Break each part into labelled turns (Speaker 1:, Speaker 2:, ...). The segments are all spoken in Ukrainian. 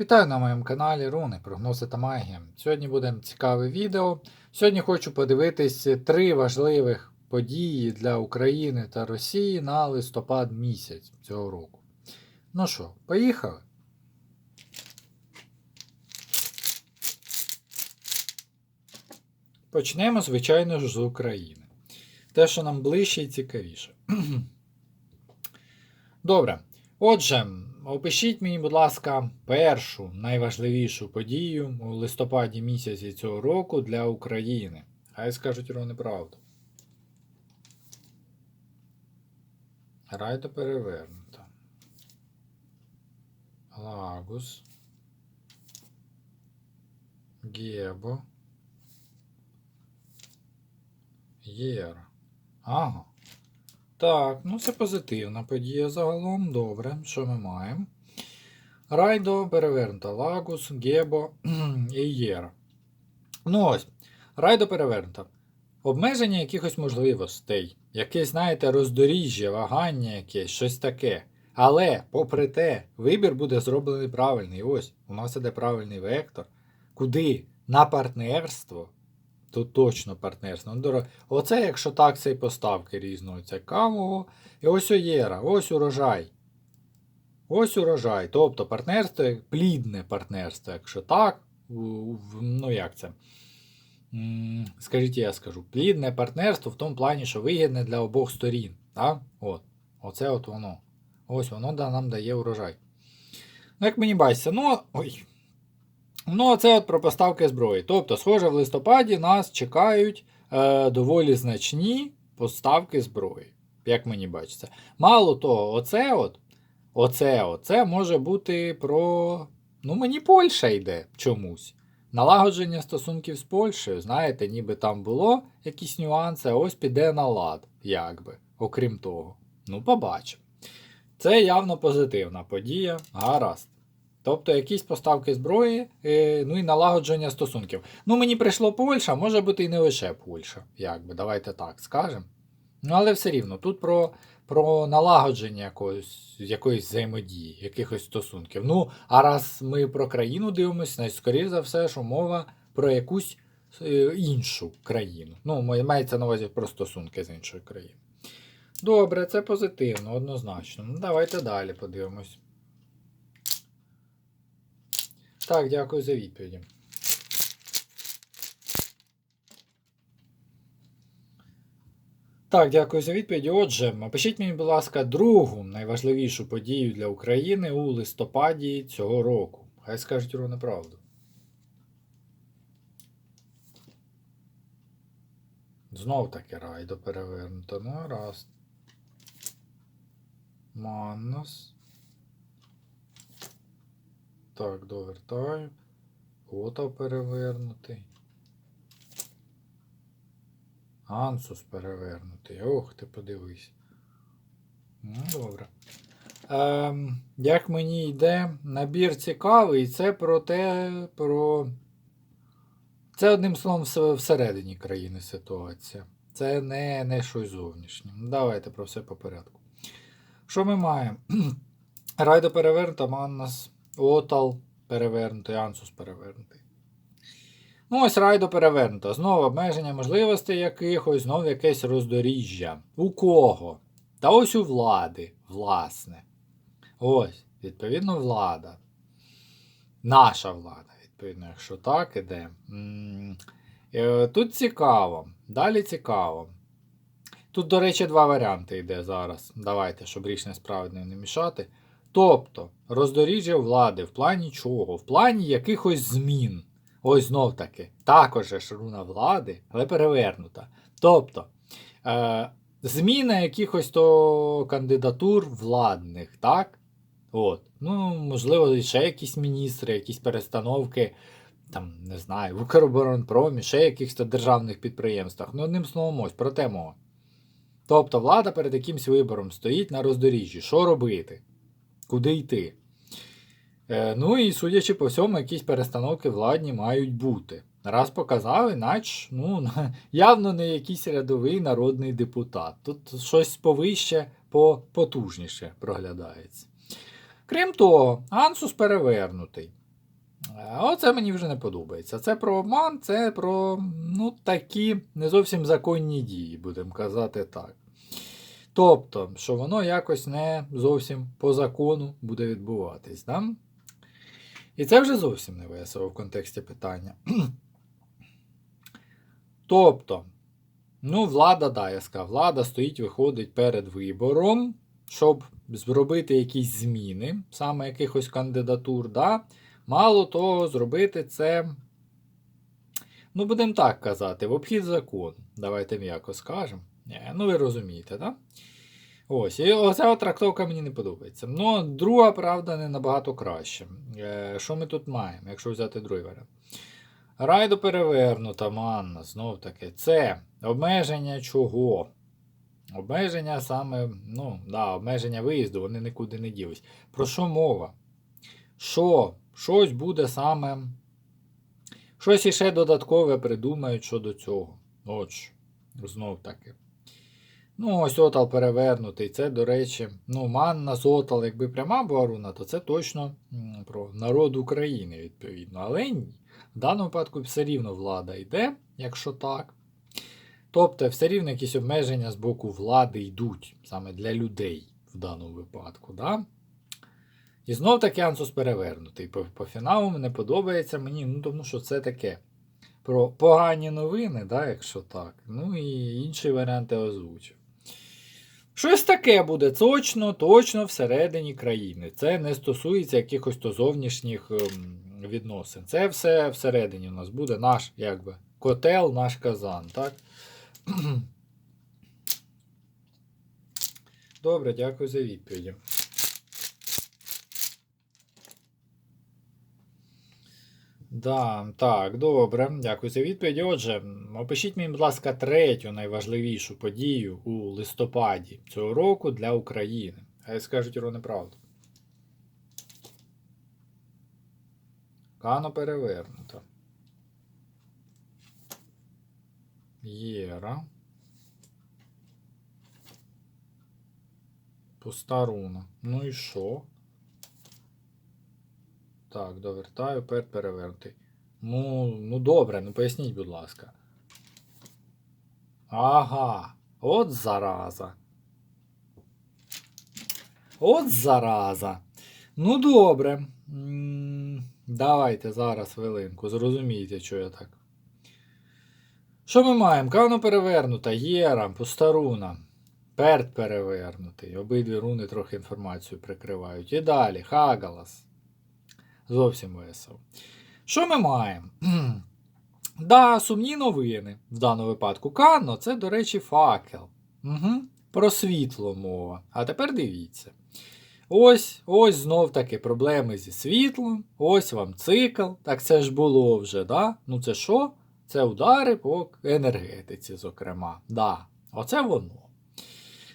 Speaker 1: Вітаю на моєму каналі Руни, прогнози та магія. Сьогодні буде цікаве відео. Сьогодні хочу подивитись три важливих події для України та Росії на листопад місяць цього року. Ну що, поїхали? Почнемо, звичайно ж, з України. Те, що нам ближче і цікавіше. Добре. Отже, опишіть мені, будь ласка, першу найважливішу подію у листопаді місяці цього року для України. Хай скажуть ровно правду. Райдо перевернуто. Лагус. Гебо. Єра. Ага. Так, ну це позитивна подія загалом. Добре, що ми маємо? Райдо перевернута. Лагус, Гебо і Єра. Ну ось. Райдо перевернута. Обмеження якихось можливостей. Якесь, знаєте, роздоріжжя, вагання якесь, щось таке. Але, попри те, вибір буде зроблений правильний. Ось, у нас іде правильний вектор. Куди? На партнерство. Тут точно партнерство. Оце, якщо так, це і поставки різного цікавого. І ось оєра, ось урожай. Ось урожай. Тобто партнерство, плідне партнерство, якщо так. Ну як це? Скажіть, я скажу. Плідне партнерство в тому плані, що вигідне для обох сторін. Так? От. Оце от воно. Ось воно нам дає урожай. Ну, як мені бачиться, ну. Ой. Ну, це от про поставки зброї. Тобто, схоже, в листопаді нас чекають е, доволі значні поставки зброї, як мені бачиться. Мало того, оце от, оце, от, це може бути про. Ну, мені Польща йде чомусь. Налагодження стосунків з Польщею, знаєте, ніби там було якісь нюанси, а ось піде на лад, якби, окрім того. Ну, побачимо. Це явно позитивна подія. Гаразд. Тобто якісь поставки зброї, е, ну і налагодження стосунків. Ну, мені прийшло Польща, може бути і не лише Польща, якби, давайте так скажемо. Ну, але все рівно, тут про, про налагодження якоїсь, якоїсь взаємодії, якихось стосунків. Ну, а раз ми про країну дивимося, значить, скоріш за все, що мова про якусь е, іншу країну. Ну, мається на увазі про стосунки з іншою країною. Добре, це позитивно, однозначно. Ну, давайте далі подивимось. Так, дякую за відповіді. Так, дякую за відповіді. Отже, опишіть мені, будь ласка, другу найважливішу подію для України у листопаді цього року. Хай скажуть ровно правду. Знов таки райдо перевернуто. Ну, раз. Маннос. Так, довертаю. Ота перевернутий. Ансус перевернутий. Ох, ти подивись. Ну, добре. Ем, як мені йде, набір цікавий, це про те, про. Це одним словом всередині країни ситуація. Це не, не щось зовнішнє. Давайте про все по порядку. Що ми маємо? Райдо перевернута, Маннас, Отал перевернутий, Ансус перевернутий. Ну, ось райдо перевернуто. Знову обмеження можливостей якихось, знову якесь роздоріжжя. У кого? Та ось у влади, власне. Ось, відповідно, влада. Наша влада, відповідно, якщо так іде. Е, Тут цікаво. Далі цікаво. Тут, до речі, два варіанти йде зараз. Давайте, щоб річ несправедливо не мішати. Тобто, роздоріжжя влади в плані чого? В плані якихось змін. Ось знов таки, також руна влади, але перевернута. Тобто, е, зміна якихось то кандидатур владних, так? От. Ну, можливо, ще якісь міністри, якісь перестановки, там, не знаю, в Укроборонпромі, ще якихось державних підприємствах. Ну, одним словом, ось про те мова. Тобто влада перед якимсь вибором стоїть на роздоріжжі. Що робити? Куди йти? Е, ну і судячи по всьому, якісь перестановки владні мають бути. Раз показав, іначе, ну, явно не якийсь рядовий народний депутат. Тут щось повище, потужніше проглядається. Крім того, Ансус перевернутий. Оце мені вже не подобається. Це про обман, це про ну, такі не зовсім законні дії, будемо казати так. Тобто, що воно якось не зовсім по закону буде відбуватись. Да? І це вже зовсім не весело в контексті питання. Тобто, ну, влада, да, я сказав, влада стоїть, виходить перед вибором, щоб зробити якісь зміни, саме якихось кандидатур. Да? Мало того, зробити це, ну, будемо так казати, в обхід закону. Давайте м'яко скажемо. Ну, ви розумієте, так? Ось, і оця трактовка мені не подобається. Ну, друга, правда, не набагато краще. Е, що ми тут маємо, якщо взяти другий варіант? Райдо перевернута, манна, знов таки. Це обмеження чого? Обмеження саме, ну, да, обмеження виїзду, вони нікуди не ділись. Про що мова? Що? Щось буде саме. Щось іще додаткове придумають щодо цього. От, знов таки. Ну, ось отал перевернутий. Це, до речі, ну, манна з отал, якби пряма була руна, то це точно про народ України, відповідно. Але ні. В даному випадку все рівно влада йде, якщо так. Тобто, все рівно якісь обмеження з боку влади йдуть саме для людей в даному випадку. Да? І знов таки Ансус перевернутий. По, по фіналу не подобається мені, ну тому що це таке. Про погані новини, да, якщо так. Ну і інші варіанти озвучив. Щось таке буде точно, точно всередині країни. Це не стосується якихось то зовнішніх ем, відносин. Це все всередині у нас буде наш якби, котел, наш казан. так? Добре, дякую за відповіді. Да, так, добре, дякую за відповідь. Отже, опишіть мені, будь ласка, третю найважливішу подію у листопаді цього року для України. Хай скажуть Іро неправду. Кано перевернуто. Єра. Пуста руна. Ну і що? Так, довертаю, пер перевернутий. Ну, ну добре, ну поясніть, будь ласка. Ага, от зараза. От зараза. Ну добре. Давайте зараз хвилинку. Зрозумієте, що я так. Що ми маємо? Кавно перевернута, Єра, пустаруна. Перт перевернутий. Обидві руни трохи інформацію прикривають. І далі. Хагалас. Зовсім весело. Що ми маємо? да, сумні новини в даному випадку. Канно це, до речі, факел. Угу. Про світло мова. А тепер дивіться. Ось ось знов таки проблеми зі світлом. Ось вам цикл. Так це ж було вже, да? Ну це що? Це удари по енергетиці, зокрема. Да, Оце воно.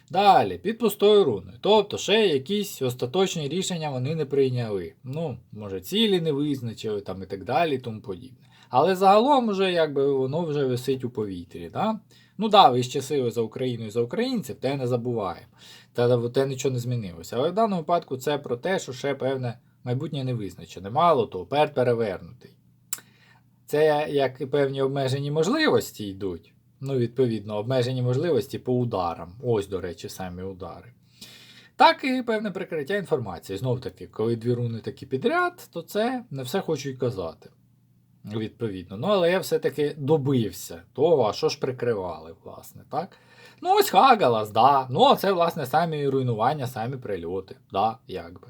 Speaker 1: Далі, під пустою руною. Тобто, ще якісь остаточні рішення вони не прийняли. Ну, може, цілі не визначили там і так далі, тому подібне. Але загалом вже якби воно вже висить у повітрі. Да? Ну да, ви сили за Україну і за українців, те не забуваємо. Та те нічого не змінилося. Але в даному випадку це про те, що ще певне майбутнє не визначене. Мало того, пер перевернутий. Це як і певні обмежені можливості йдуть. Ну, відповідно, обмежені можливості по ударам. Ось, до речі, самі удари. Так і певне прикриття інформації. Знов таки, коли дві руни такі підряд, то це не все хочу й казати. Відповідно. Ну, але я все-таки добився того, а що ж прикривали, власне, так? Ну, ось Хагалас, да. Ну, це, власне, самі руйнування, самі прильоти. Да, якби.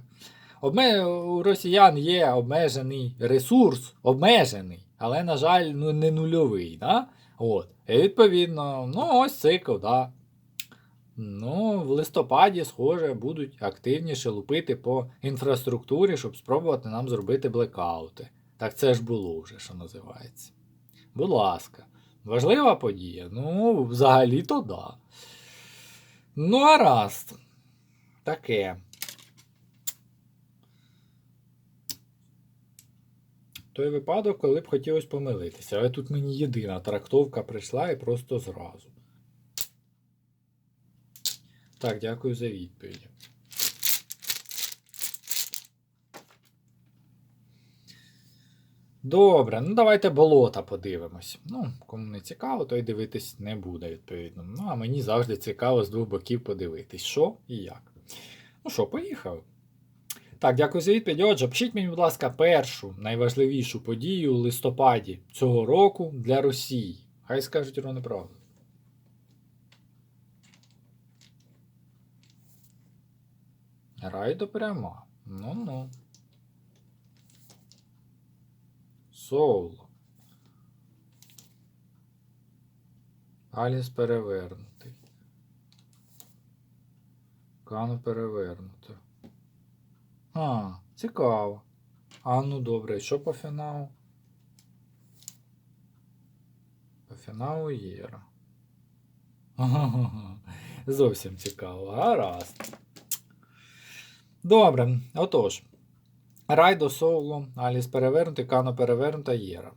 Speaker 1: Обме... У росіян є обмежений ресурс, обмежений, але, на жаль, ну, не нульовий. Да? От. І відповідно, ну ось цикл, да. Ну, в листопаді, схоже, будуть активніше лупити по інфраструктурі, щоб спробувати нам зробити блекаути. Так це ж було вже, що називається. Будь ласка, важлива подія? Ну, взагалі-то да. Ну, гаразд. Таке. Той випадок, коли б хотілося помилитися. Але тут мені єдина трактовка прийшла і просто зразу. Так, дякую за відповідь. Добре, ну давайте болота подивимось. Ну, кому не цікаво, той дивитись не буде, відповідно. Ну, а мені завжди цікаво з двох боків подивитись, що і як. Ну що, поїхав. Так, дякую за відповідь. Отже, пишіть мені, будь ласка, першу найважливішу подію у листопаді цього року для Росії. Хай скажуть Ро неправду. Райдо пряма. Ну-ну. Соуло. Аліс перевернутий. Кану перевернути. А, цікаво. А ну добре, що по фіналу? По фіналу Єра. Зовсім цікаво. Гаразд. Добре, отож. Райдо Соуло, Аліс перевернутий, Кано перевернута Єра.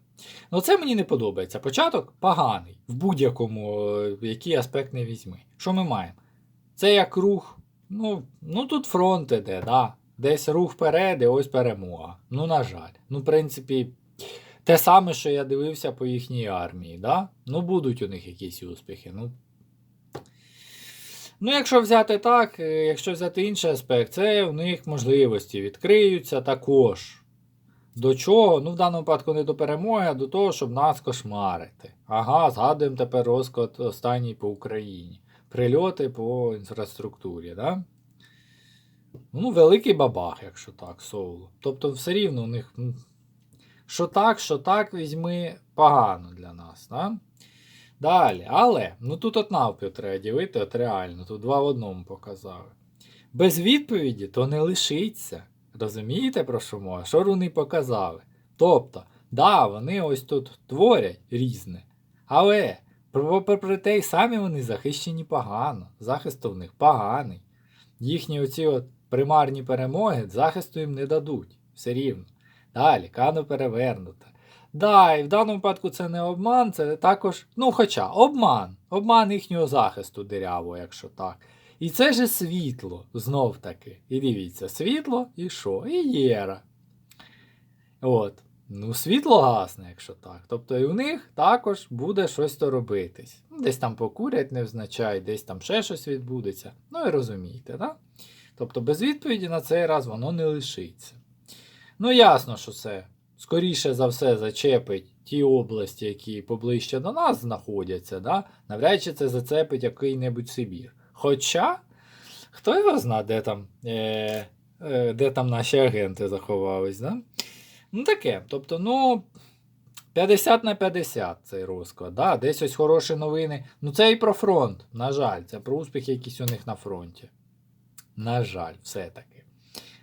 Speaker 1: Ну, це мені не подобається. Початок поганий. В будь-якому, е, який аспект не візьми. Що ми маємо? Це як рух. Ну, ну тут фронт іде, да. Десь рух вперед, і ось перемога. Ну, на жаль. Ну, в принципі, те саме, що я дивився по їхній армії, да? Ну, будуть у них якісь успіхи. Ну, Ну, якщо взяти так, е, якщо взяти інший аспект, це у них можливості відкриються також. До чого? Ну, в даному випадку не до перемоги, а до того, щоб нас кошмарити. Ага, згадуємо тепер розклад останній по Україні. Прильоти по інфраструктурі, да? Ну, великий бабах, якщо так, соуло. Тобто, все рівно у них. ну, Що так, що так, візьми погано для нас. Да? Далі, але, ну тут от навпіл треба ділити, от реально, тут два в одному показали. Без відповіді то не лишиться. Розумієте, про що мова? Що руни показали? Тобто, да, вони ось тут творять різне, але попри те й самі вони захищені погано, захист у них поганий. Їхні оці от примарні перемоги захисту їм не дадуть, все рівно. Далі, кано перевернута. Да, і в даному випадку це не обман, це також, ну хоча, обман. Обман їхнього захисту дирявого, якщо так. І це же світло, знов таки. І дивіться, світло і що? І єра. От. Ну, світло гасне, якщо так. Тобто і у них також буде щось то робитись. Ну, Десь там покурять невзначай, десь там ще щось відбудеться. Ну і розумієте, так? Да? Тобто без відповіді на цей раз воно не лишиться. Ну, ясно, що це скоріше за все зачепить ті області, які поближче до нас знаходяться, да? навряд чи це зацепить який-небудь Сибір. Хоча, хто його знає, де там, е, е, де там наші агенти заховались. Да? Ну таке. Тобто, ну. 50 на 50 цей розклад. Да? Десь ось хороші новини. Ну це і про фронт. На жаль, це про успіхи якісь у них на фронті. На жаль, все-таки.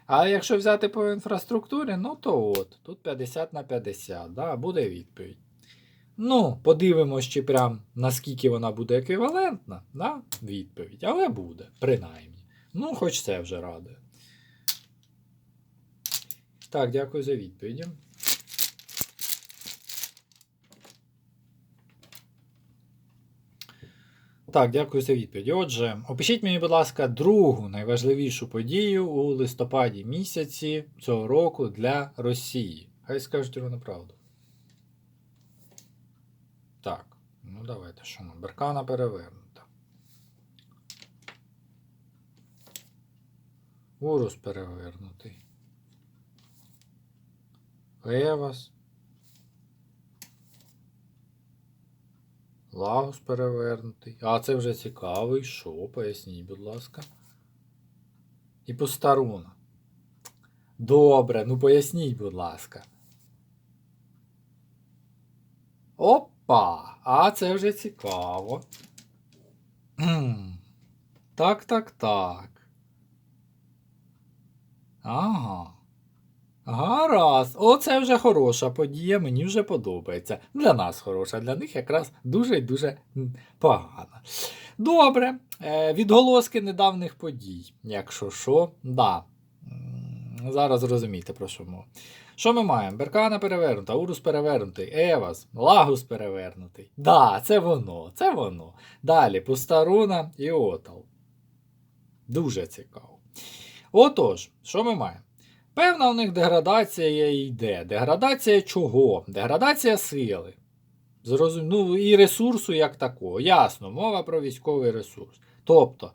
Speaker 1: А якщо взяти по інфраструктурі, ну то от, тут 50 на 50, да, буде відповідь. Ну, подивимось, чи прям наскільки вона буде еквівалентна, да, відповідь. Але буде, принаймні. Ну, хоч це вже радує. Так, дякую за відповіді. Так, дякую за відповідь. Отже, опишіть мені, будь ласка, другу найважливішу подію у листопаді місяці цього року для Росії. Хай скажуть рівно правду. Так, ну давайте що нам? Беркана перевернута. Урус перевернутий. Евас. Лагус перевернутий. А це вже цікавий. Що? Поясніть, будь ласка. І постаруна. Добре, ну поясніть, будь ласка. Опа! А це вже цікаво. Так, так, так. Ага. Гаразд, оце вже хороша подія, мені вже подобається. Для нас хороша, для них якраз дуже і дуже погана. Добре, е, відголоски недавніх подій, якщо що, да. Зараз зрозумієте, про що мова. Що ми маємо? Беркана перевернута, Урус перевернутий, Евас, Лагус перевернутий. Да, це воно, це воно. Далі Пустаруна і Отал. Дуже цікаво. Отож, що ми маємо? Певна у них деградація йде. Деградація чого? Деградація сили. Зрозум... Ну, і ресурсу як такого. Ясно, мова про військовий ресурс. Тобто,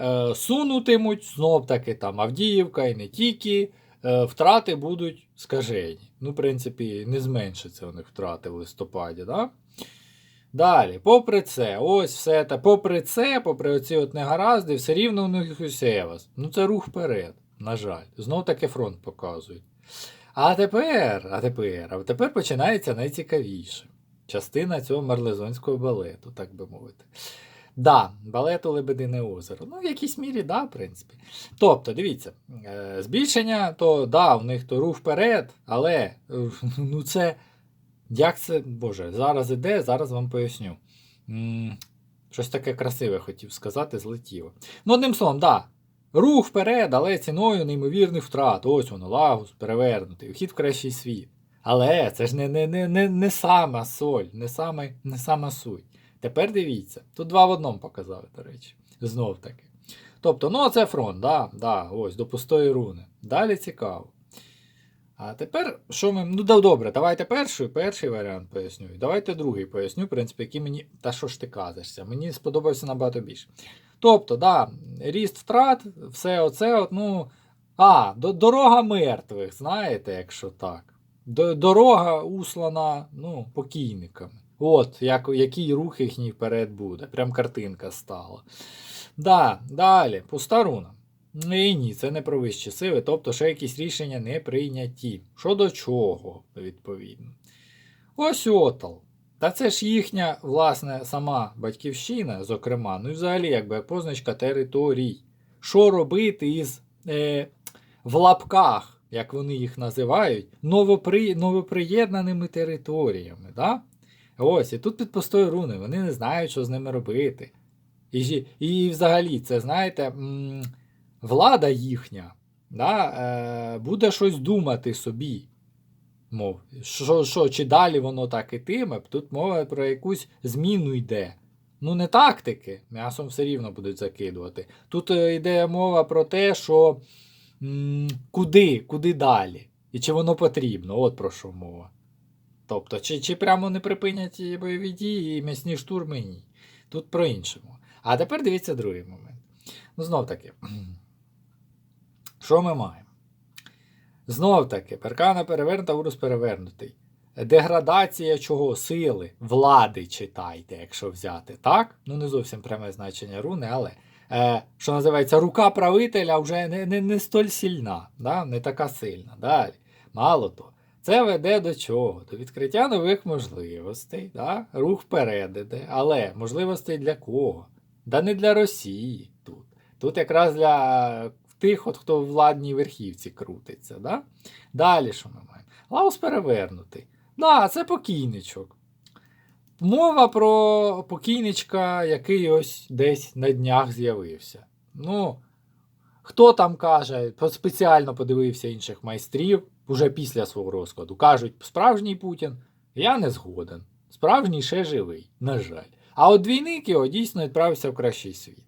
Speaker 1: е, сунутимуть знов таки там Авдіївка і не тільки, е, втрати будуть скажені. Ну, в принципі, не зменшиться у них втрати в листопаді. Да? Далі, попри це, ось все те, попри це, попри оці от негаразди, все рівно у них усе вас. Ну це рух вперед, на жаль. Знов таки фронт показують. А тепер, а тепер, а тепер починається найцікавіше. Частина цього марлезонського балету, так би мовити. Да, балету Лебедине озеро. Ну, в якійсь мірі, да, в принципі. Тобто, дивіться, е, збільшення, то да, у них то рух вперед, але е, ну це. Як це, Боже, зараз іде, зараз вам поясню. щось таке красиве хотів сказати, злетіло. Ну, одним словом, да. Рух вперед, але ціною неймовірних втрат. Ось воно, лагус, перевернутий, вхід в кращий світ. Але це ж не не, не, не, не сама соль, не, саме, не сама суть. Тепер дивіться, тут два в одному показали, до речі. Знов таки. Тобто, ну, це фронт, да, да, ось, до пустої руни. Далі цікаво. А тепер, що ми. Ну, добре, давайте перший, перший варіант поясню. Давайте другий поясню, в принципі, який мені. Та що ж ти казишся? Мені сподобався набагато більше. Тобто, да, ріст втрат, все оце, от, ну. А, до, дорога мертвих, знаєте, якщо так. До, дорога услана ну, покійниками. От, як, який рух їхній вперед буде. Прям картинка стала. Да, далі, пуста руна. Ні, ні, це не про вищі сили, тобто ще якісь рішення не прийняті. Щодо чого, відповідно. Ось отал. Та це ж їхня, власне, сама батьківщина, зокрема, ну і взагалі, якби позначка територій. Що робити із е, в лапках, як вони їх називають, новопри, новоприєднаними територіями. Да? Ось, і тут під пустою руни, вони не знають, що з ними робити. І, і взагалі, це, знаєте. М- влада їхня да, е, буде щось думати собі. Мов, що, що, чи далі воно так ітиме, тут мова про якусь зміну йде. Ну, не тактики, м'ясом все рівно будуть закидувати. Тут е, йде мова про те, що м, куди, куди далі, і чи воно потрібно, от про що мова. Тобто, чи, чи прямо не припинять бойові дії і м'ясні штурми, ні. Тут про іншому. А тепер дивіться другий момент. Ну, знов таки. Що ми маємо? Знов таки, перкана перевернута, урус перевернутий. Деградація чого? Сили, влади читайте, якщо взяти. Так? Ну, не зовсім пряме значення руни, але е, що називається, рука правителя вже не не, не столь сильна, да? не така сильна. Далі. Мало того, це веде до чого? До відкриття нових можливостей, да? рух вперед іде. Але можливостей для кого? Да не для Росії тут. Тут якраз для тих, от, хто в владній верхівці крутиться. Да? Далі що ми маємо? Лаус перевернутий. Да, це покійничок. Мова про покійничка, який ось десь на днях з'явився. Ну, хто там каже, спеціально подивився інших майстрів уже після свого розкладу. Кажуть, справжній Путін, я не згоден. Справжній ще живий, на жаль. А от двійник його дійсно відправився в кращий світ.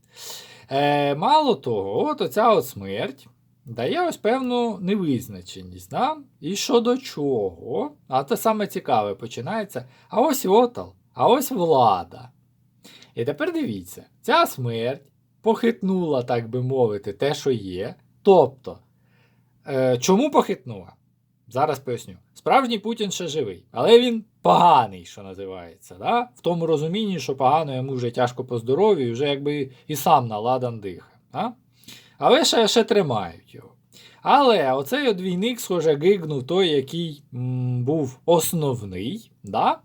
Speaker 1: Е, Мало того, от оця от смерть дає ось певну невизначеність. Да? І щодо чого? А це саме цікаве починається. А ось отал, а ось влада. І тепер дивіться, ця смерть похитнула, так би мовити, те, що є. Тобто, е, чому похитнула? Зараз поясню. Справжній Путін ще живий, але він поганий, що називається. Да? В тому розумінні, що погано йому вже тяжко по здоров'ю, вже якби і сам наладан дихає. Да? Але ще, ще тримають його. Але оцей двійник, схоже, гигнув той, який м, був основний. Да?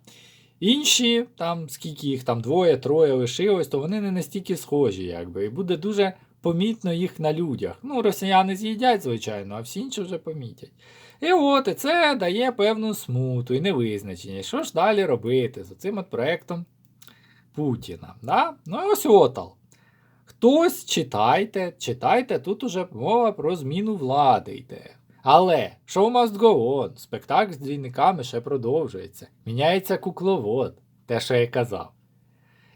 Speaker 1: Інші, там, скільки їх там двоє, троє лишилось, то вони не настільки схожі, якби. І буде дуже помітно їх на людях. Ну, росіяни з'їдять, звичайно, а всі інші вже помітять. І от і це дає певну смуту і невизначеність. Що ж далі робити з цим от проектом Путіна? Да? Ну і ось отал. Хтось читайте, читайте, тут уже мова про зміну влади йде. Але show must go on, спектакль з двійниками ще продовжується. Міняється кукловод, те, що я казав.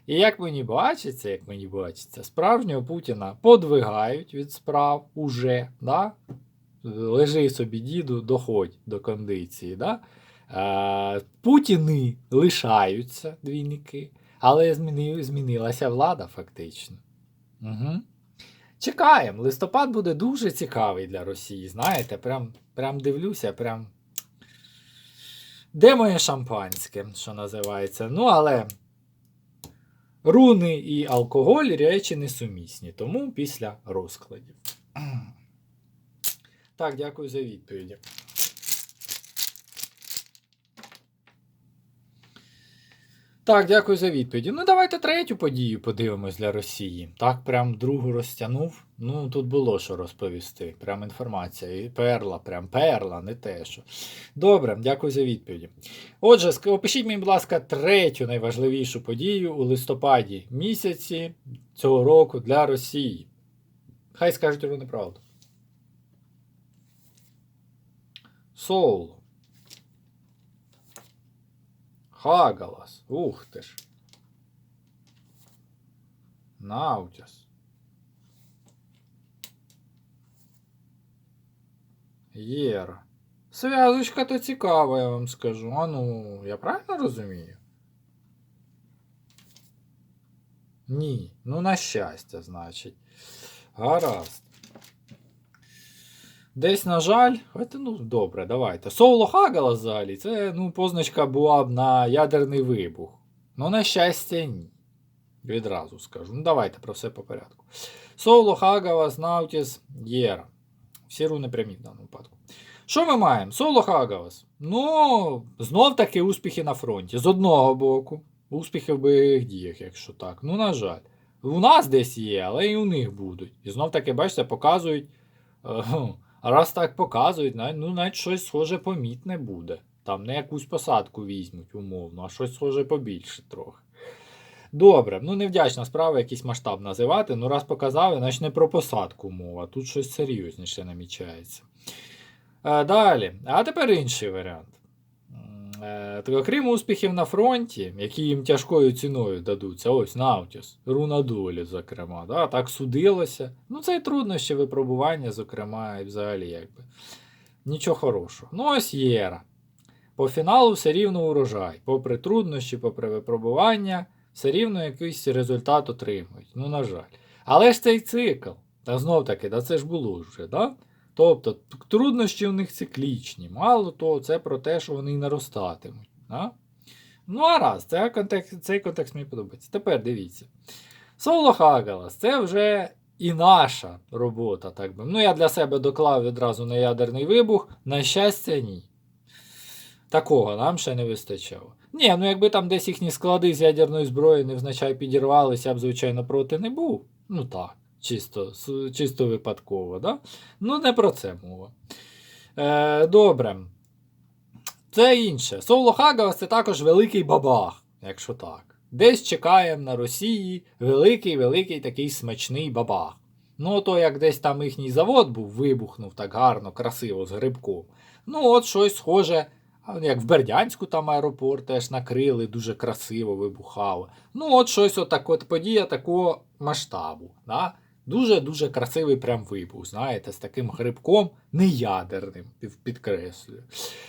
Speaker 1: І як мені бачиться, як мені бачиться, справжнього Путіна подвигають від справ уже, да? Лежи собі, діду, доходь до кондиції. Да? Путіни лишаються двійники, але зміни, змінилася влада фактично. Угу. Чекаємо. Листопад буде дуже цікавий для Росії. Знаєте, прям, прям дивлюся, прям. Де моє шампанське, що називається? Ну, але руни і алкоголь речі несумісні, тому після розкладів. Так, дякую за відповіді. Так, дякую за відповіді. Ну, давайте третю подію подивимось для Росії. Так, прям другу розтягнув. Ну, тут було що розповісти. Прям інформація. І перла, прям перла, не те що. Добре, дякую за відповіді. Отже, опишіть мені, будь ласка, третю найважливішу подію у листопаді місяці цього року для Росії. Хай скажуть йому неправду. Соул. Хагалас. Ух ти ж. Наутіс. Єра. Зв'язочка то цікава, я вам скажу. А ну, я правильно розумію? Ні. Ну, на щастя, значить. Гаразд. Десь, на жаль, Давайте, ну добре, давайте. Соло Хагала взагалі, це ну, позначка була б на ядерний вибух. Ну, на щастя, ні. Відразу скажу. Ну, давайте про все по порядку. Соло Хагавас, Наутіс, Єра. Всі руни прямі в даному випадку. Що ми маємо? Соло Хагавас. Ну, знов таки успіхи на фронті. З одного боку. Успіхи в бойових діях, якщо так. Ну, на жаль. У нас десь є, але і у них будуть. І знов таки, бачите, показують. е, а раз так показують, ну, навіть щось схоже помітне буде. Там не якусь посадку візьмуть, умовно, а щось схоже побільше трохи. Добре, ну невдячна справа, якийсь масштаб називати. Ну, раз показали, значить не про посадку мова. Тут щось серйозніше намічається. Е, далі. А тепер інший варіант. Е, так, окрім успіхів на фронті, які їм тяжкою ціною дадуться, ось Наутіс, руна долі, зокрема, да, так судилося. Ну, це і труднощі випробування, зокрема, і взагалі якби. Нічого хорошого. Ну, ось Єра. По фіналу все рівно урожай. Попри труднощі, попри випробування, все рівно якийсь результат отримують. Ну, на жаль. Але ж цей цикл. Та знов таки, да це ж було вже, да? Тобто труднощі у них циклічні. Мало того, це про те, що вони наростатимуть. Да? Ну, а раз, це контекст, цей контекст мені подобається. Тепер дивіться. Соло Хагалас це вже і наша робота, так би. Ну, я для себе доклав відразу на ядерний вибух. На щастя, ні. Такого нам ще не вистачало. Ні, ну якби там десь їхні склади з ядерною зброєю невзначай підірвалися, я б, звичайно, проти не був. Ну так, чисто, чисто випадково, да? Ну, не про це мова. Е, добре. Це інше. Соло Хагавас це також великий бабах, якщо так. Десь чекаємо на Росії великий-великий такий смачний бабах. Ну, то як десь там їхній завод був, вибухнув так гарно, красиво з грибком. Ну, от щось схоже, як в Бердянську там аеропорт теж накрили, дуже красиво вибухало. Ну, от щось отак от подія такого масштабу. Да? Дуже-дуже красивий прям вибух, знаєте, з таким грибком неядерним, підкреслюю.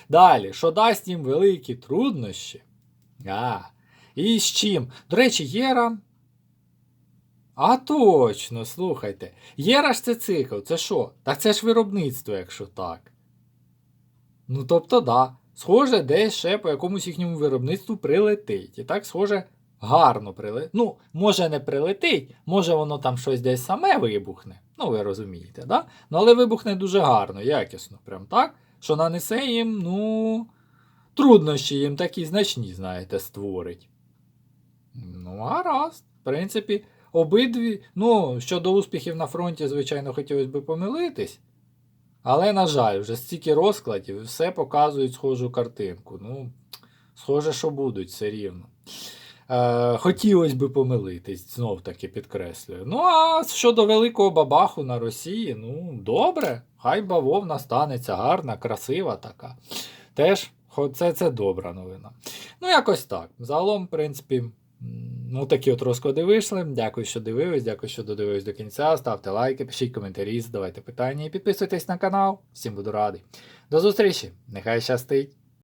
Speaker 1: Далі, що дасть їм великі труднощі? А, і з чим? До речі, Єра. А точно, слухайте. Єра ж це цикл, це що? Так це ж виробництво, якщо так. Ну, тобто, да. Схоже, десь ще по якомусь їхньому виробництву прилетить. І так, схоже, гарно прилетить. Ну, може не прилетить, може воно там щось десь саме вибухне. Ну, ви розумієте, да? Ну, але вибухне дуже гарно, якісно, прям так, що нанесе їм, ну, труднощі їм такі значні, знаєте, створить. Ну, гаразд. В принципі, обидві. Ну, щодо успіхів на фронті, звичайно, хотілося б помилитись. Але, на жаль, вже стільки розкладів, все показують схожу картинку. Ну, схоже, що будуть все рівно. Е, хотілося б помилитись, знов таки підкреслюю. Ну, а щодо великого бабаху на Росії, ну, добре, хай бавовна станеться гарна, красива така. Теж, це, це добра новина. Ну, якось так. Загалом, в принципі, Ну, такі от розклади вийшли. Дякую, що дивились, дякую, що додивились до кінця. Ставте лайки, пишіть коментарі, задавайте питання і підписуйтесь на канал. Всім буду радий. До зустрічі! Нехай щастить!